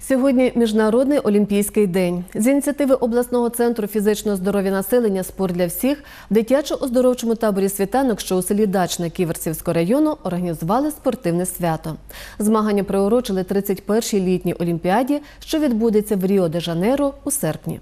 Сьогодні міжнародний олімпійський день. З ініціативи обласного центру фізичного здоров'я населення Спорт для всіх в дитячо-оздоровчому таборі світанок, що у селі Дачна Ківерцівського району, організували спортивне свято. Змагання приурочили 31-й літній олімпіаді, що відбудеться в Ріо-де-Жанейро у серпні.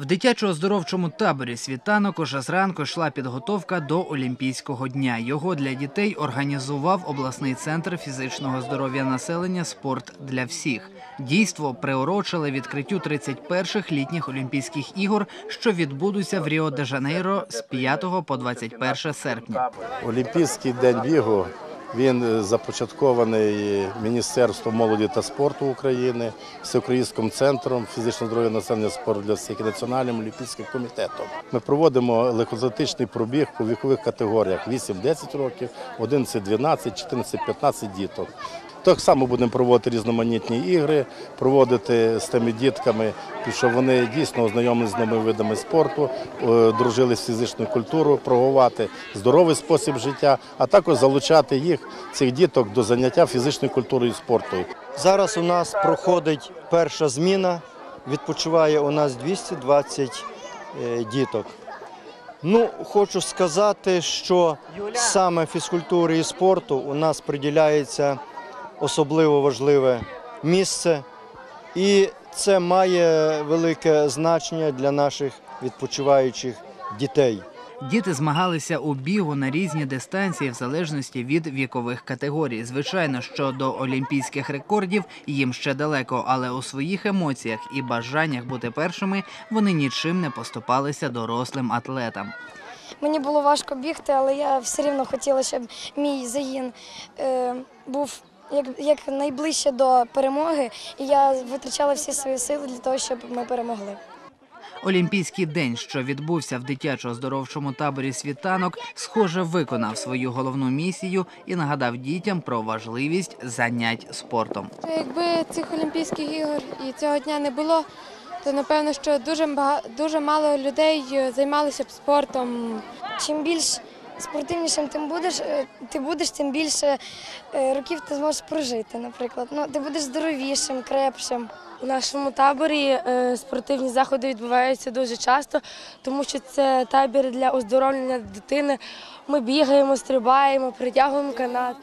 В дитячо-оздоровчому таборі світанок уже зранку йшла підготовка до Олімпійського дня. Його для дітей організував обласний центр фізичного здоров'я населення Спорт для всіх. Дійство приурочили відкриттю 31-х літніх Олімпійських ігор, що відбудуться в Ріо-де-Жанейро з 5 по 21 серпня. Олімпійський день бігу він е, започаткований Міністерством молоді та спорту України, Всеукраїнським центром фізичного здоров'я населення спорту для всіх і Національним олімпійським комітетом. Ми проводимо легкоатлетичний пробіг по вікових категоріях 8-10 років, 11-12, 14-15 діток. Так само будемо проводити різноманітні ігри, проводити з тими дітками, щоб вони дійсно ознайомилися з новими видами спорту, е, дружили з фізичною культурою, прогувати здоровий спосіб життя, а також залучати їх, цих діток, до заняття фізичною культурою і спорту. Зараз у нас проходить перша зміна, відпочиває у нас 220 е, діток. Ну, хочу сказати, що саме фізкультури і спорту у нас приділяється особливо важливе місце, і це має велике значення для наших відпочиваючих дітей. Діти змагалися у бігу на різні дистанції в залежності від вікових категорій. Звичайно, що до олімпійських рекордів їм ще далеко, але у своїх емоціях і бажаннях бути першими вони нічим не поступалися дорослим атлетам. Мені було важко бігти, але я все рівно хотіла, щоб мій загін е, був як, як найближче до перемоги, і я витрачала всі свої сили для того, щоб ми перемогли. Олімпійський день, що відбувся в дитячо-оздоровчому таборі світанок, схоже, виконав свою головну місію і нагадав дітям про важливість занять спортом. Якби цих Олімпійських ігор і цього дня не було, то напевно, що дуже дуже мало людей е, займалися б спортом. Чим більш спортивнішим тим будеш, е, ти будеш, тим більше е, років ти зможеш прожити, наприклад. Ну, ти будеш здоровішим, крепшим. У нашому таборі е, спортивні заходи відбуваються дуже часто, тому що це табір для оздоровлення дитини. Ми бігаємо, стрибаємо, притягуємо канат.